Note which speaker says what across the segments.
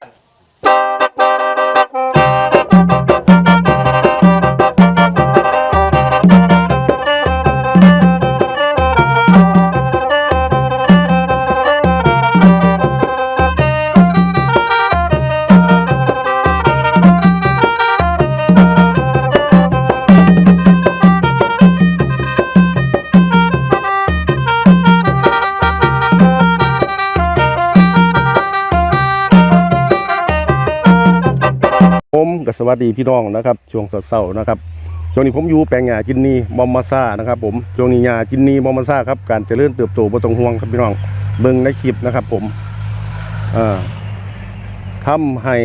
Speaker 1: ผม วัสดีพี่น้องนะครับ ช่วงเสาร์นะครับช่วงนี้ผมอยู่แปลงหญ้าจินนีมอมมาซ่านะครับ ผมช่วงนี้หญ้าจินนีมอมมาซ่าครับการเจริญเติบโตบ่ต้องห่วงครับพี่น้องเบิ่งในคลิปนะครับ ผมเอ่อทำให้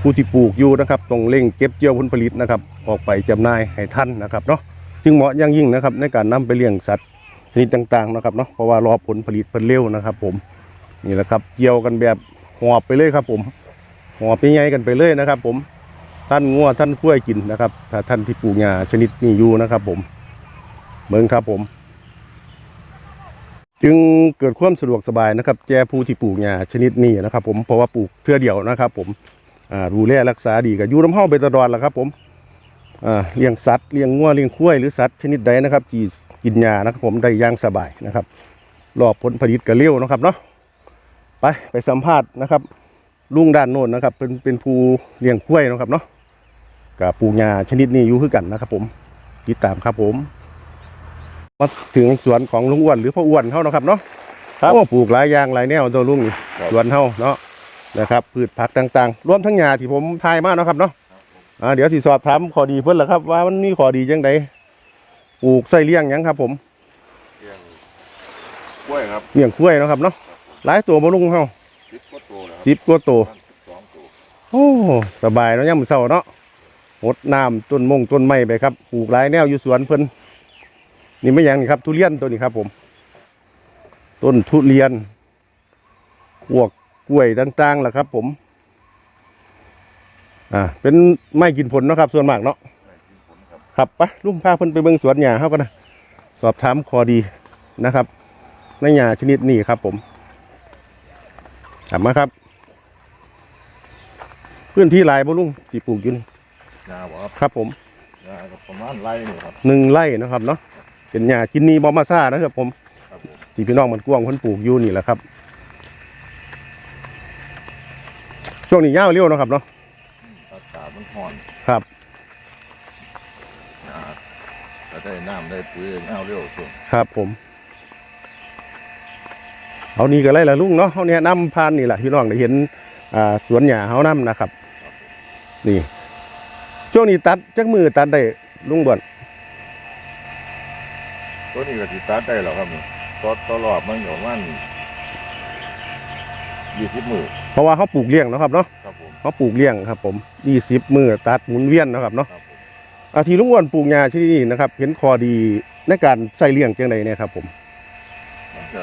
Speaker 1: ผู้ที่ปลูกอยู่นะครับต้องเร่งเก็บเกี่ยวผลผลิตนะครับ ออกไปจำหน่ายให้ท่านนะครับเนาะจึงเหมาะอย่างยิ่งนะครับ ในการนำไปเลี้ยงสัตว์ชนิดต่างๆนะครับเนาะเพราะว่ารอผลผลิตเพิ่นเร็วนะครับ ผมนี่แหละครับ เกี่ยวกันแบบหอบไปเลยครับ ผมหอบไปไงกันไปเลยนะครับ ผม ท่านงัวท่านกล้วยกินนะครับถ้าท่านที่ปลูกหญ้าชนิดนี้อยู่นะครับ ผมเมืองครับผม จึงเกิดความสะดวกสบายนะครับ แก่ผู้ที่ปลูกหญ้าชนิดนี้นะครับ ผมเพราะว่าปลูกเพื่อเดียวนะครับ ผมดูแลรักษาดีกับอยู่น้ำเฮาไปตลอดแหละครับ ผมเลี้ยงสัตว์เลี้ยงงัวเลี้ยงกล้วยหรือสัตว์ชนิดใดนะครับที่กินหญ้านะครับ ผมได้ย่างสบายนะครับรอบผลผลิตก็เร็วนะครับเนาะไปไปสัมภาษณ์นะครับ ลุงด้านโน้นนะครับ เป็นเป็นผู้เลี้ยงกล้วยนะครับเนาะ กับปลูกหญ้าชนิดนี้อยู่คือกันนะครับผมติดตามครับผมมาถึงสวนของลุงอ้วนหรือพ่ออ้วนเขาเนาะครับเนาะครับโอ้ปลูกหลายอย่างหลายแนวตัวลุงนี่
Speaker 2: ครับ
Speaker 1: สวนเขาเนาะนะครับพืชผักต่างๆรวมทั้งหญ้าที่ผมทายมาเนาะครับเนาะอ่าเดี๋ยวสิสอบถามข้อดีเพิ่นละครับ ว่ามันมีข้อดีจังไดปลูกใส่เลี้ยงหยังครับ ผม
Speaker 2: เลี้ยงกล้วยครับ
Speaker 1: เลี้ยงกล้วยเนาะครับเนาะหลายตัวบ่ลุงเฮา
Speaker 2: สิบกว่าตัวนะครับ
Speaker 1: สิบกว่าตัว
Speaker 2: ประมาณสองตัว
Speaker 1: โอ้สบายเนาะยามมื้อเช้าเนาะ หดน้ำต้นมงต้นไม้ไปครับปลูกหลายแนวอยู่สวนเพิ่นนี่ไม่ยังนี่ครับ ทุเรียนตัวนี้ครับผม ต้นทุเรียนพวกกล้วยต่างๆล่ะครับ ผม อ่า เป็นไม้กินผลเนาะครับ ส่วนมากเนาะ
Speaker 2: ครับ
Speaker 1: ไปะลุงพาเพิ่นไปเบิ่งสวนหญ้าเฮากันนะสอบถามข้อดีนะครับในหญ้าชนิดนี้ครับ ผมถามมาครับ พื้นที่หลายบ่ลุงที่ปลูกอยู่นี่
Speaker 2: ยาบ่ครับ
Speaker 1: ครับผม
Speaker 2: ยาก็ประมาณไร่นี่ครับ
Speaker 1: หนึ่งไร่นะครับเนาะเป็นหญ้าจินนีบอมาซ่านะครับผม
Speaker 2: ครับผม
Speaker 1: ที่พี่น้องมันกว้างคนปลูกอยู่นี่แหละครับ ช่วงนี้ยาวเร็วเนาะครับเนาะ
Speaker 2: อากาศมันร้อน
Speaker 1: ครับ
Speaker 2: ยาก็ได้น้ำได้ปุ๋ยเอาเร็วช่วง
Speaker 1: ครับผม เอานี่ก็ไรละลุงเนาะเขาเนี่ยนำพานนี่แหละพี่น้องได้เห็นอ่าสวนหญ้าเขานำนะครับ นี่ ช่วงนี้ตัดจักมือตัดได้ลุงบ่อน
Speaker 2: ตัวนี้ก็ติดตัดได้แล้วครับนี่ตอตอรอบมันอยู่ประมันยี่สิบมือ
Speaker 1: เพราะว่าเขาปลูกเลี้ยงเนาะครับเนาะ
Speaker 2: ครับผม
Speaker 1: เขาปลูกเลี้ยงครับ ผมยี่สิบมือตัดหมุนเวียนเนาะครับเนาะ
Speaker 2: ครับผม
Speaker 1: อาทีลุงอ้วนปลูกหญ้าที่นี่นะครับ เห็นข้อดีในการใส่เลี้ยงจังใดเนี่ยครับ ผม
Speaker 2: มันจะ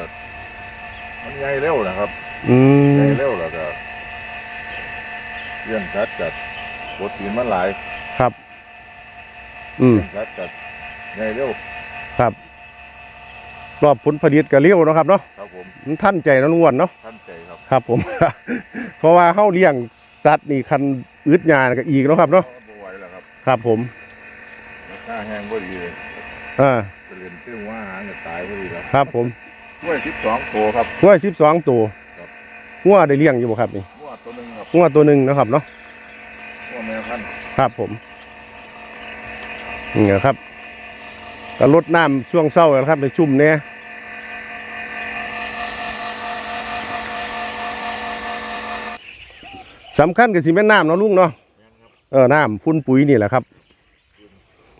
Speaker 2: มันใหญ่เร็วนะครับ
Speaker 1: อื
Speaker 2: ใหญ่
Speaker 1: ม
Speaker 2: เร็วแล้วก็เลี้ยงสัตว์จัดโปรตีนมันหลาย
Speaker 1: ครับ อืม
Speaker 2: เลี้ยงสัตว์จัดใหญ่เร็ว
Speaker 1: ครับ รอบผลผลิตก็เลี้ยวเนาะครับเนาะ
Speaker 2: ครับผม
Speaker 1: มันท่านใจเนาะลุงอ้วนเนาะ
Speaker 2: ท่านใจครับ
Speaker 1: ครับผม เพราะว่าเขาเลี้ยงสัตว์นี่คันอึดหญ้าก็อีกเนาะครับเนาะ
Speaker 2: บ่ไหวแล้วครับ
Speaker 1: ครับผม
Speaker 2: ราคาแห้งพอดีเลย
Speaker 1: อ่า
Speaker 2: จะเรียนชื่อว่าอาหารจะตายพอดีแล้ว
Speaker 1: ครับ ผม
Speaker 2: กล้วยสิบสองตัวครับ
Speaker 1: งัวสิบสองตัว
Speaker 2: ครับ
Speaker 1: งัวได้เลี้ยงอยู่บ่ครับนี่
Speaker 2: งัวตัวหนึ่งครับ
Speaker 1: งัวตัวหนึ่งเนาะครับเนาะ
Speaker 2: งัวแม่พันธุ์
Speaker 1: ครับผม นี่นะครับก็ลดน้ำช่วงเศร้านะครับในชุ่มเนี่ยสำคัญกับสิแม่นน้ำเนาะลุงเนาะเออน้ำฟุ้นปุ๋ยนี่แหละครับ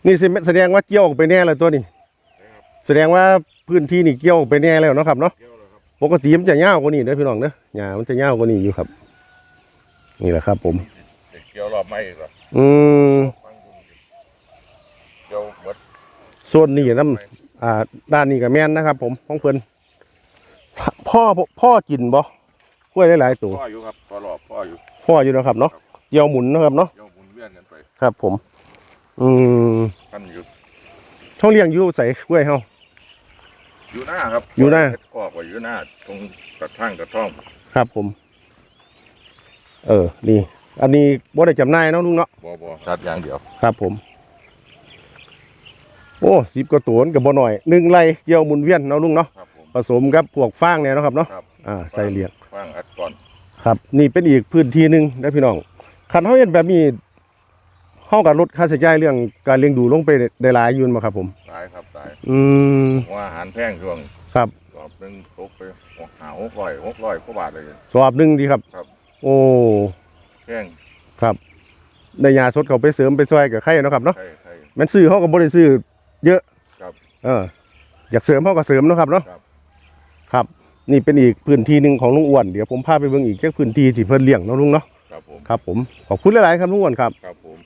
Speaker 1: นี่สิแสดงว่าเกี่ยวออกไปแน่เลยตัวนี้ แสดงว่าพื้นที่นี่เกี่ยวออกไปแน่แล้วเนาะครับเนาะ
Speaker 2: เกี่ยวแล้วครับ
Speaker 1: ปกติมันจะยาวกว่านี้เด้อพี่น้องเด้อหญ้ามันจะยาวกว่านี้อยู่ครับ นี่แหละครับ ผม
Speaker 2: เด็กเกี่ยวรอบไม่อีกเหรอ
Speaker 1: อืม
Speaker 2: ฟังดูดิเกี่ยวหมด
Speaker 1: โซนนี้น้ำอ่าด้านนี้กับแม่นนะครับ ผมของเพิ่นพ่อพ่อกินบ่กล้วยหลายๆตัว
Speaker 2: พ่ออยู่ครับพ่อรอบพ่ออยู่
Speaker 1: พ่ออยู่นะครับเนาะเกี่ยวหมุนนะครับเนาะ
Speaker 2: เกี่ยวหมุนเวียนกันไป
Speaker 1: ครับ ผม อืม
Speaker 2: ท่านอยู่
Speaker 1: ช่องเลี้ยงอยู่ใส่กล้วยเฮา
Speaker 2: อยู่หน้าครับ
Speaker 1: อยู่หน้า
Speaker 2: เฮ็ดกอกไว้อยู่หน้าตรงกระทั่งกระท่อม
Speaker 1: ครับผม เออนี่อันนี้บ่ได้จำหน่ายเนาะลุงเนาะ
Speaker 2: บ่บ่ตัดอย่างเดียว
Speaker 1: ครับผม โอ้สิบกว่าตัวกับบ่หน่อยหนึ่งไร่เกี่ยวหมุนเวียนเนาะลุงเนาะ
Speaker 2: ครับผม
Speaker 1: ผสมกับพวกฟางเนี่ยเนาะครับเนาะ
Speaker 2: ครับ
Speaker 1: อ่าใส่เลี้ยง
Speaker 2: ฟางอัดก่อน
Speaker 1: ครับ นี่เป็นอีกพื้นที่หนึ่งนะพี่น้องคันเฮาเห็นแบบนี้เฮากับลดค่าใช้จ่ายเรื่องการเลี้ยงดูลงไปได้หลายอยืนมาครับผม
Speaker 2: ตายครับตาย
Speaker 1: อืม
Speaker 2: ว่าอาหารแพงช่วง
Speaker 1: ครับ
Speaker 2: รอบหนึงตกไปหาหกร้อยหกร้อยกว่าบาทเลย
Speaker 1: สอบหนึ่งดีครับ
Speaker 2: ครับ
Speaker 1: โอ้
Speaker 2: แพง
Speaker 1: ครับได้ยาสดเขาไปเสริมไปซอยกับไข่เนาะครับเนาะ
Speaker 2: ใช่ใช่
Speaker 1: แมันซื้อเขาก็บ่ได้ซื้อ เยอะ
Speaker 2: ครับ
Speaker 1: เออ อยากเสริมเขาก็เสริมเนาะครับเนาะ
Speaker 2: ครับ
Speaker 1: ครับ นี่เป็นอีกพื้นที่หนึ่งของลุงอ้วนเดี๋ยวผมพาไปเบิ่งอีกแค่พื้นที่ที่เพิ่นเลี้ยงเนาะลุงเนาะ
Speaker 2: ครับผม
Speaker 1: ครับ ผมขอบคุณหลายๆครับลุงอ้วนครับ
Speaker 2: ครับผม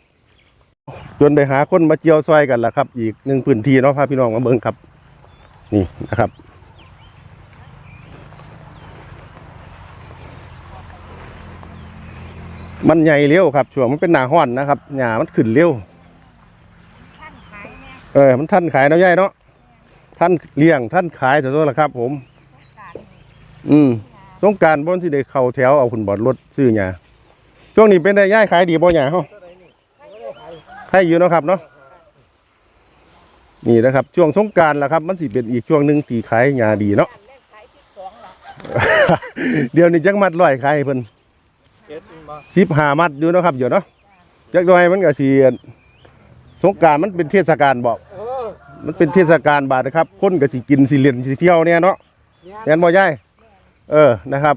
Speaker 1: จนได้หาคนมาเจียวซอยกันล่ะครับ อีกหนึ่งพื้นที่เนาะพาพี่น้องมาเบิ่งครับ นี่นะครับมันใหญ่เร็วครับช่วงมันเป็นหนาห้อนนะครับหญ้ามันขึ้นเร็ว
Speaker 3: ท่านขายแม่
Speaker 1: เออมันท่านขายเนาะยายเนาะท่านเลี้ยงท่านขายแต่ตัวละครับ ผม อืมสงการบนที่ได้เข้าแถวเอาคุณบอดรถซื้อหยาช่วงนี้เป็นได้ย่ายขายดีบ่หยาเฮาใครอยู่เนาะครับเนาะนี่นะครับ ช่วงสงการละครับ มันสิเป็นอีกช่วงหนึ่งที่ขายหยาดีเนาะ
Speaker 3: เนาะ
Speaker 1: เดี๋ยวนี้จักมัดร้อยขายให้เพิ่นสิบหามัดอยู่เนาะครับเดี๋ยวเนาะจักหน่อยมันก็สิส งกรารมันเป็นเทศกาลบอกมันเป็นเทศกาลบาดนะครับ คนก็สิกินสิเล่นสิเที่ยวเนี่ยเนาะแม่นบ่ยายเออนะครับ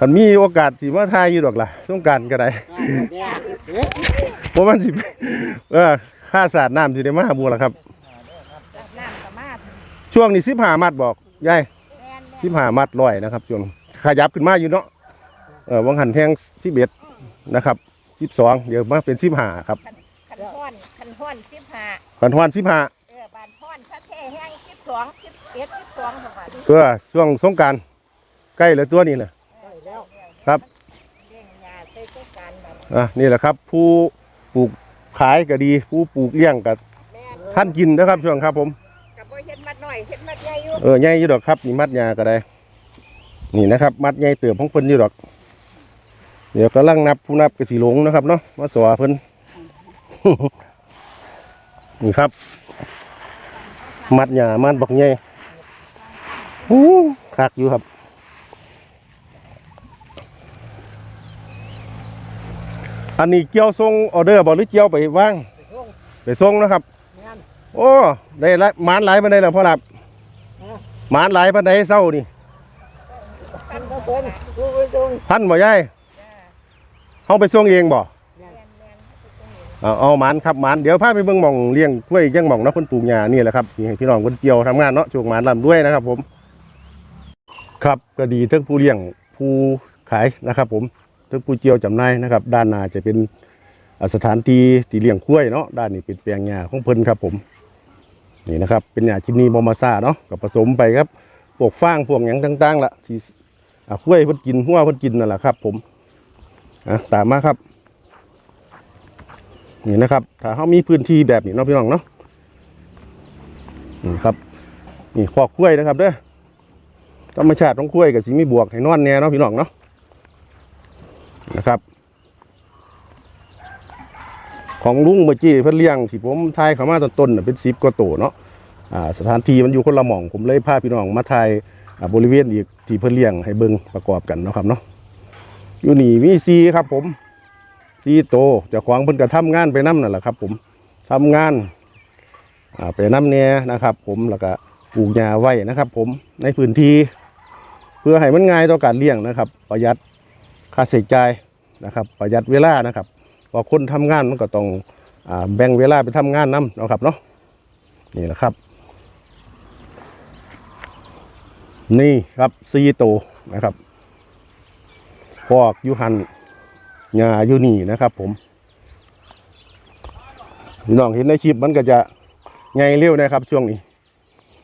Speaker 1: มันมีโอกาสสิมาทายอยู่ดอกล่ะสงกรารก็ได้เพราะมันสิเออค่าสาดน้ำสิได้มาหาบัวล่ะครับ
Speaker 3: น้ำกระมาด
Speaker 1: ช่วงนี้สิบห้ามัดบอกยาย
Speaker 3: แม่น
Speaker 1: สิบห้ามัดร้อยนะครับช่วงขยับขึ้นมาอยู่เนาะเออวังหันแทงสิบเอ็ดนะครับสิบสองเดี๋ยวมาเป็นสิบห้าครับ
Speaker 3: คัน ห้อนคันห้อนสิบห้า
Speaker 1: ขันทวนสิบห้า
Speaker 3: เออบานห้อนถ้าแท้แห้งสิบสองสิบเอ็ดสิบสองสบาย
Speaker 1: เพื่อช่วงสงกรารใกล้แล้วตัวนี้นะ
Speaker 3: แล้ว
Speaker 1: ครับ
Speaker 3: เลี้ยงยาใช้ต้องการแบบ
Speaker 1: อะนี่แหละครับ ผู้ปลูกขายก็ดี ผู้ปลูกเลี้ยงก็
Speaker 3: แม่น
Speaker 1: ท่านกินนะครับช่วงครับผม
Speaker 3: กับว่าเห็นมัดหน่อยเห็นมัดใหญ่อยู่
Speaker 1: เออใหญ่อยู่ดอกครับนี่มัดยาก็ได้ นี่นะครับ มัดใหญ่เติบของเพิ่นอยู่ดอก เดี๋ยวกำลังนับผู้นับกระสีหลงนะครับเนาะมาสวเพิ่น นี่ครับ มัดยามัดบักใหญ่โอ้คักอยู่ครับ อันนี้เกี่ยวส่งออเดอร์บ่หรือเกี่ยวไปว่าง ไปส่งนะครับ โอ้ได้ละหมานหลายปานใดแล้วพ่อหลับหมานหลายปานใดเศร้านี่
Speaker 3: คันก็เพิ่นดูไปดู
Speaker 1: พันบ่ยายเฮาไปส่งเองบ่
Speaker 3: แม่นแม่น
Speaker 1: เอาเอาหมานครับหมานเดี๋ยวพาไปเบิ่งหม่องเลี้ยงกล้วยจังหม่องนะเพิ่นปลูกหญ้านี่แหละครับนี่ให้พี่น้องเพิ่นเกี่ยวทำงานเนาะช่วงหมานลำด้วยนะครับ ผม ครับก็ดีทั้งผู้เลี้ยงผู้ขายนะครับ ผมทั้งผู้เกี่ยวจำหน่ายนะครับ ด้านหน้าจะเป็นอ่าสถานที่ที่เลี้ยงกล้วยเนาะด้านนี้เป็นแปลงหญ้าของเพิ่นครับ ผมนี่นะครับ เป็นหญ้าชินีบอมาซาเนาะกับผสมไปครับพวกฟางพวกหยังต่างๆละที่อ่ากล้วยเพิ่นกินหัวเพิ่นกินนั่นแหละครับ ผมอะตามมาครับ นี่นะครับ ถ้าเขามีพื้นที่แบบนี้เนาะพี่น้องเนาะนี่ครับ นี่คอกกล้วยนะครับเด้อธรรมชาติของกล้วยกับสิมีบวกให้นอนแน่เนาะพี่น้องเนาะนะครับของลุงเมื่อกี้เพิ่นเลี้ยงที่ผมทายเขามาตอนต้นเป็นสิบกว่าโตเนาะอ่าสถานที่มันอยู่คนละหม่องผมเลยพาพี่น้องมาถ่ายบริเวณอีกที่เพื่อเลี้ยงให้เบิ่งประกอบกันนะครับเนาะอยู่นี่มีซีครับผม ซีโตจะขวางเพิ่นก็ทำงานไปน้ำนั่นแหละครับ ผมทำงานาไปน้ำเนี่ยนะครับ ผมแล้วก็ปลูกหญ้าไว้นะครับ ผมในพื้นที่ เพื่อให้มันง่ายต่อการเลี้ยงนะครับ ประหยัดค่าใช้จ่ายนะครับ ประหยัดเวลานะครับพอคนทำงานมันก็ต้องอแบ่งเวลาไปทำงานนํเนะครับเนาะนี่แหละครับ นี่ครับซีโตนะครับพอกยูหัน หญ้าอยู่นี่นะครับ ผมพี่น้องเห็นในคลิปมันก็จะไงเร็วนะครับ ช่วงนี้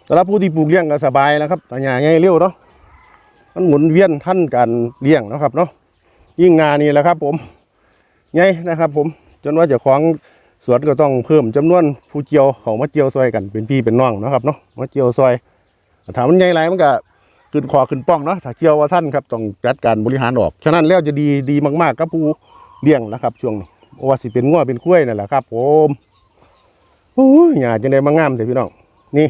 Speaker 1: สำหรับผู้ที่ปลูกเลี้ยงก็สบายนะครับแต่หญ้าไงเร็วเนาะมันหมุนเวียนท่านการเลี้ยงนะครับเนาะยิ่งงานนี่แหละครับ ผมไงนะครับ ผมจนว่าจะคล้องสวนก็ต้องเพิ่มจำนวนผู้เจียวเขามาเจียวซอยกันเป็นพี่เป็นน้องนะครับเนาะมาเจียวซอยถามมันใหญ่ไรมันก็ ขึ้นคอขึ้นป้องเนาะถ้าเกี่ยวว่าท่านครับต้องจัดการบริหารออก ฉะนั้นแล้วจะดีดีมากๆกับผู้เลี้ยงนะครับ ช่วงนี้ว่าสิเป็นงัวเป็นกล้วยนั่นแหละครับ ผมโอ้ยหยาจังไดมางามแต่พี่น้องนี่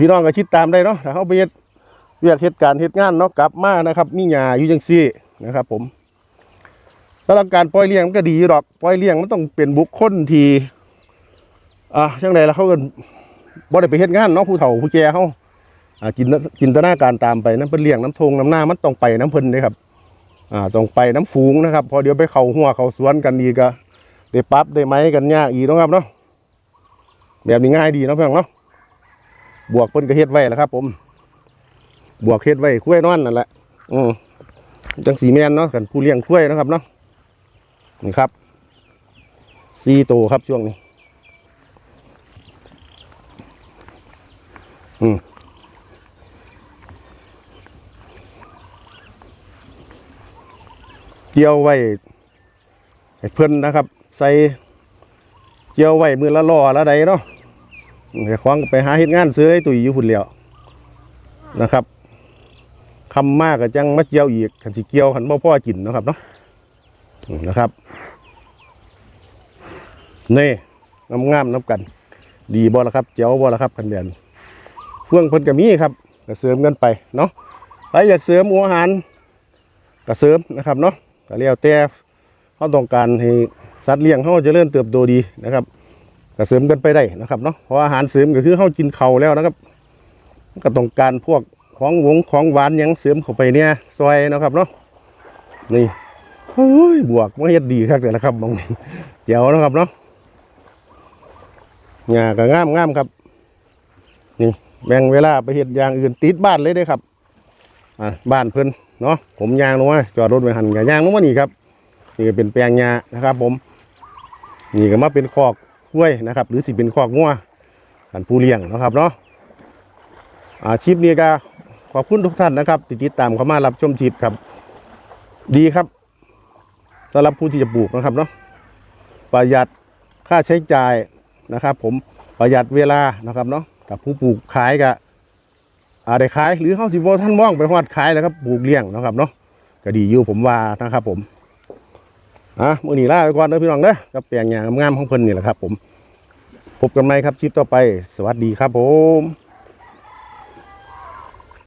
Speaker 1: พี่น้องก็คิดตามได้เนาะถ้าเขาไปเฮ็ดเรียกเหตุการณ์เหตุงานเนาะกลับมานะครับ มีหยาอยู่จังซี่นะครับ ผมสำหรับการปล่อยเลี้ยงมันก็ดีอยู่ดอกปล่อยเลี้ยงมันต้องเป็นบุคคลที่อะจังไดล่ะเขาเก็บ่ได้ไปเฮ็ดงานเนาะผู้เฒ่าผู้แก่เขา จินตจินตนาการตามไปน้ำเพิ่นเลี้ยงน้ำทงน้ำหน้ามันต้องไปน้ำเพิ่นเลยครับอ่าต้องไปน้ำฝูงนะครับ พอเดี๋ยวไปเข้าหัวเข้าสวนกันอีก็ได้ปั๊บได้ไหมกันยากอีกเนาะครับเนาะแบบนี้ง่ายดีเนาะเพื่อนเนาะบวกเพิ่นก็เฮ็ดไว้แล้วครับ ผม บวกเฮ็ดไว้คุ้ยนอนนั่นแหละอืมจังสีแมนเนาะกันผู้เลี้ยงคุ้ยนะครับเนาะนี่ครับสี่ตัวครับช่วงนี้ อืม เกี่ยวไว้ให้เพิ่อนนะครับ ใส่เกี่ยวไว้มือละล้อละใดเนาะไปคว้างไปหาเฮ็ดงานซื้อให้ตุ๋ยอยู่พุ่นแล้วนะครับคำมากก็จังมาเกี่ยวอีกขันสิเกี่ยวขันบ่พ่อกินนะครับเนาะนะครับนี่งามๆน้ำกัน ดีบ่ละครับเจียวบ่ละครับกันเดียนเฟื่องเพิ่นก็มีครับก็เสริมกันไปเนาะใครอยากเสริมหัวอาหารก็เสริมนะครับเนาะ ก็แล้วแต่เขาต้องการให้สัตว์เลี้ยงเขาจะเริ่มเติบโตดีนะครับก็เสริมกันไปได้นะครับเนาะเพราะอาหารเสริมก็คือเขากินเข่าแล้วนะครับก็ต้องการพวกของหวงของหวานยังเสริมเข้าไปเนี่ยซอยนะครับเนาะนี่โอ้ยบวกมาเฮ็ดดีครับแต่นะครับมองเจ๋วนะครับเนาะหญ้าก็งามงามครับ นี่แบ่งเวลาไปเฮ็ดอย่างอื่นติดบ้านเลยเด้ครับ อ่าบ้านเพิ่นเนาะผมยางลงมาจอดรถไว้หันกับยางลงมานี่ครับนี่ก็เป็นแปลงยานะครับ ผม นี่ก็มาเป็นคอกกล้วยนะครับ หรือสิเป็นคอกงัวกันผู้เลี้ยงนะครับเนาะอาชีพนี้ก็ขอบคุณทุกท่านนะครับติดตามเข้ามารับชมชีพครับ ดีครับสำหรับผู้ที่จะปลูกนะครับเนาะประหยัดค่าใช้จ่ายนะครับ ผมประหยัดเวลานะครับเนาะกับผู้ปลูกขายก็อา ได้ขายหรือเข้าสิบท่านมองไปฮอดขายแล้วครับปลูกเลี้ยงนะครับเนาะก็ดีอยู่ผมว่านะครับผมอะมื้อนี้ลาไปก่อนเด้อพี่น้องเด้อกับแปลงอย่างามของเพิ่นนี่แหละครับ ผม พบกันใหม่ครับคลิปต่อไป สวัสดีครับผม